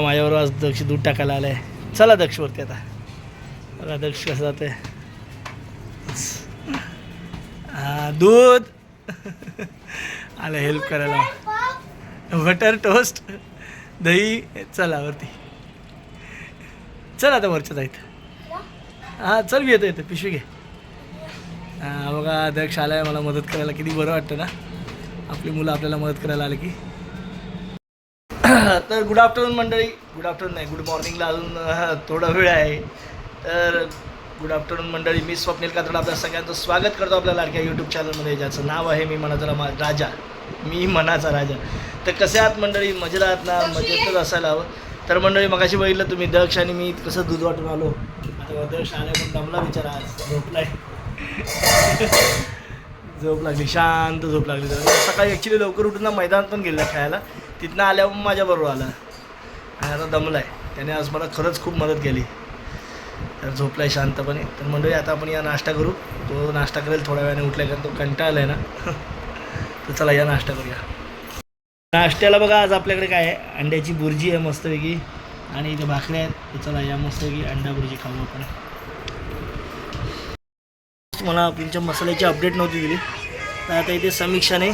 माझ्याबरोबर आज दक्ष दूध टाकायला आलाय. चला दक्ष वरती आता. बघा दक्ष कसं जाते हा दूध. आलं हेल्प करायला. बटर टोस्ट दही. चला वरती. चल आता वरच्या जायत हां चल येतं येतं पिशवी घे. बघा दक्ष आलाय. मला मदत करायला किती बरं वाटतं ना. आपली मुलं आपल्याला मदत करायला आली की. तर गुड आफ्टरनून मंडळी. गुड आफ्टरनून नाही गुड मॉर्निंगला अजून थोडा वेळ आहे. तर गुड आफ्टरनून मंडळी मी स्वप्नील कातड आपल्या सगळ्यांचं स्वागत करतो आपल्या लाडक्या यूट्यूब चॅनलमध्ये ज्याचं नाव आहे मी मनाचा मा राजा. मी मनाचा राजा. तर कसे आहात मंडळी? मजेत आहात ना? मजेतच असायला हवं. तर मंडळी मगाशी बघितलं तुम्ही दक्ष आणि मी कसं दूध वाटून आलो. आता दक्ष आलाय पण दमला बिचारा? आज झोपलाय झोप लागली. शांत झोप लागली. तर सकाळी ॲक्च्युली लवकर उठून ना मैदानात पण गेला खेळायला. तिथनं आल्यावर माझ्याबरोबर आला. आणि आता दमलाय. त्याने आज मला खरंच खूप मदत केली. तर झोपलाय शांतपणे. तर मंडळी आता आपण या नाश्ता करू. तो नाश्ता करेल थोड्या वेळाने उठल्या कारण तो कंटाळला आहे ना. तर चला या नाश्ता करूया. नाश्त्याला बघा आज आपल्याकडे काय आहे? अंड्याची बुर्जी आहे मस्तपैकी. आणि इथे भाकऱ्या आहेत. तर चला या मस्तपैकी अंडा बुर्जी खाऊ आपण. मला तुमच्या मसाल्याची अपडेट नव्हती दिली. तर आता इथे समीक्षाने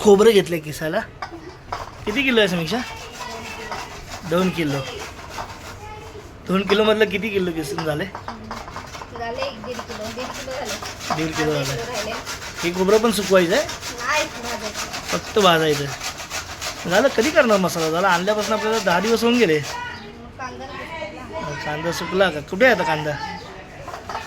खोबरं घेतलं किसायला किती किलो आहे समीक्षा? दोन किलो. दोन किलोमधलं किती किलो किसून झाले? झाले दीड किलो. दीड किलो झाले. दीड किलो झाले. हे खोबरं पण सुकवायचं आहे? फक्त भाजायचं झालं कधी करणार मसाला? झाला आणल्यापासून आपल्याला दहा दिवस होऊन गेले. कांदा सुकला. का? कुठे आहे आता कांदा?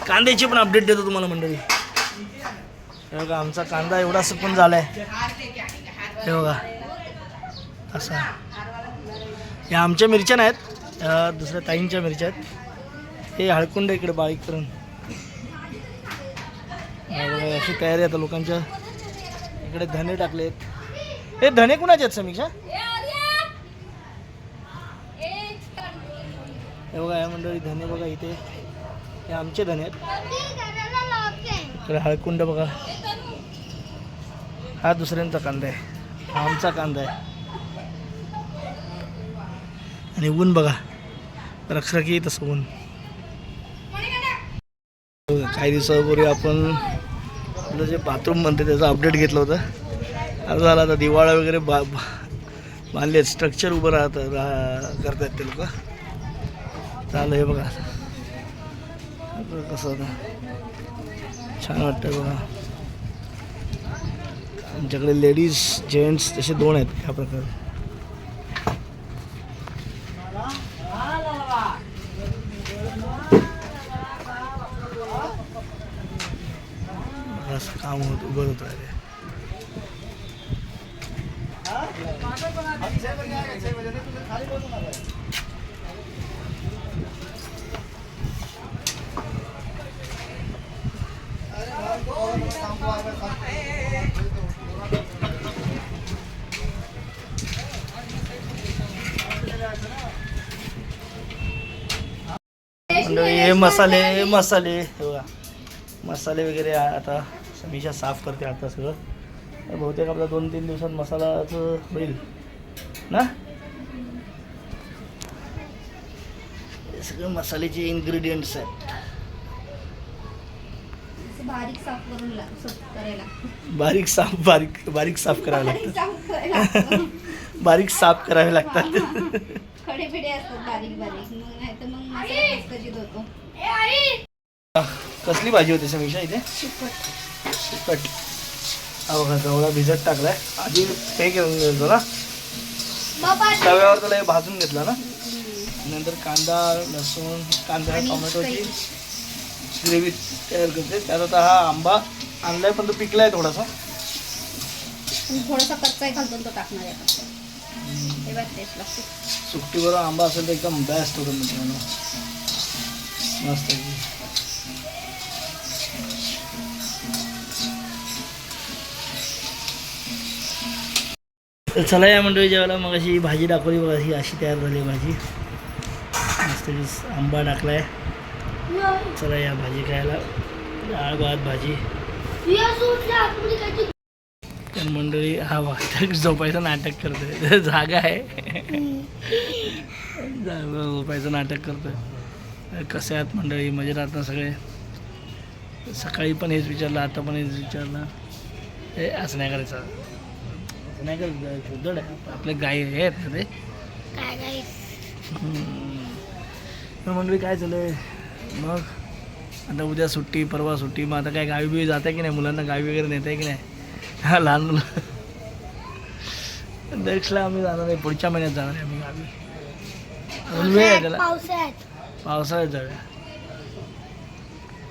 कांद्याची पण अपडेट देतो तुम्हाला मंडळी. हे बघा आमचा कांदा एवढा सुकून झालाय. हे बघा. असा या आमच्या मिरच्या नाहीत दुसऱ्या ताईंच्या मिरच्या आहेत. हे हळकुंड इकडे बारीक करून. अशी तयारी आता लोकांच्या. इकडे धने टाकलेत हे धने कुणाचे आहेत समीक्षा? हे बघा या मंडळी धने बघा इथे. हे आमचे धने आहेत. इकडे हळकुंड बघा. हा दुसऱ्यांचा कांदा आहे. हा आमचा कांदा आहे. आणि ऊन बघा. रखरखी तसं ऊन. काही दिवसापूर्वी आपण आपलं जे बाथरूम म्हणते त्याचं अपडेट घेतलं होतं. आता झालं आता दिवाळा वगैरे बा बांधले स्ट्रक्चर उभं राहतं राहा करतात ते लोक. चालू हे बघा. कसं छान वाटतं बघा. आमच्याकडे लेडीज जेंट्स तसे दोन आहेत ह्या प्रकारे. असं काम होत उभं होत आहे मंडळी हे मसाले हे मसाले हे बघा मसाले वगैरे आ- आता समीक्षा साफ करते आता सगळं. हे बहुतेक आपला दोन तीन दिवसात मसालाचं होईल. ना? हे सगळे मसाल्याचे इन्ग्रेडियंट्स आहेत. बारीक साफ करून ला- साफ करायला. बारीक साफ बारीक बारीक साफ करावे बारीक लागतात साफ करायला बारीक साफ करावे लागतात. खडे पिढे असतात बारीक बारीक मग नाही तर मग मसाला कचकचीत होतो. कसली भाजी होती समीक्षा इथे? तिखट हा बघा गवळा भिजत टाकलाय. आधी हे घेऊन गेलो ना? तव्यावर त्याला हे भाजून घेतला ना? नंतर कांदा लसूण कांदा टोमॅटोची. ग्रेव्ही तयार करते. त्यात आता हा आंबा आणलाय पण तो पिकलाय थोडासा. थोडासा कच्चाही घालतो तो टाकणार आहे सुट्टीवर आंबा असेल तर एकदम बेस्ट होतं मित्रांनो. मस्त तर चला या मंडळी जेवायला. मग अशी भाजी दाखवली बघा ही अशी तयार झाली भाजी. मस्त आंबा आंबा टाकलाय. चला या भाजी खायला. डाळ भात भाजी. तर मंडळी हा वाटक झोपायचं नाटक करतोय. जागा आहे. झोपायचं नाटक करतोय. कसे आहात मंडळी? मजे राहत ना सगळे? सकाळी पण हेच विचारलं आता पण हेच विचारलं. हे असं नाही करायचं. नाही आपले गाय हे आहेत ते? काय हम्म. मग मंडळी काय झालंय? मग आता उद्या सुट्टी परवा सुट्टी. मग आता काय गावी बिवी जात की नाही? मुलांना गावी वगैरे नेत आहे की नाही? हा लहान मुलं. नेक्स्टला आम्ही जाणार आहे. पुढच्या महिन्यात जाणार आहे आम्ही गावी. वेळ आहे त्याला. पावसाळ्यात. जाऊया.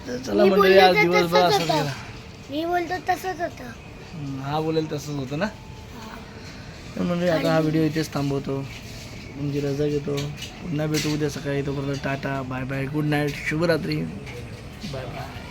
तर चला मी मंडळी आज तर दिवसभर असं. गेला मी बोलतो तसंच होतं. हा बोलेल तसंच होतं ना? तर म्हणजे आता हा व्हिडिओ इथेच थांबवतो. तुमची रजा घेतो. पुन्हा भेटू उद्या सकाळी. तोपर्यंत ta-ta bye bye. Good night शुभरात्री. Bye bye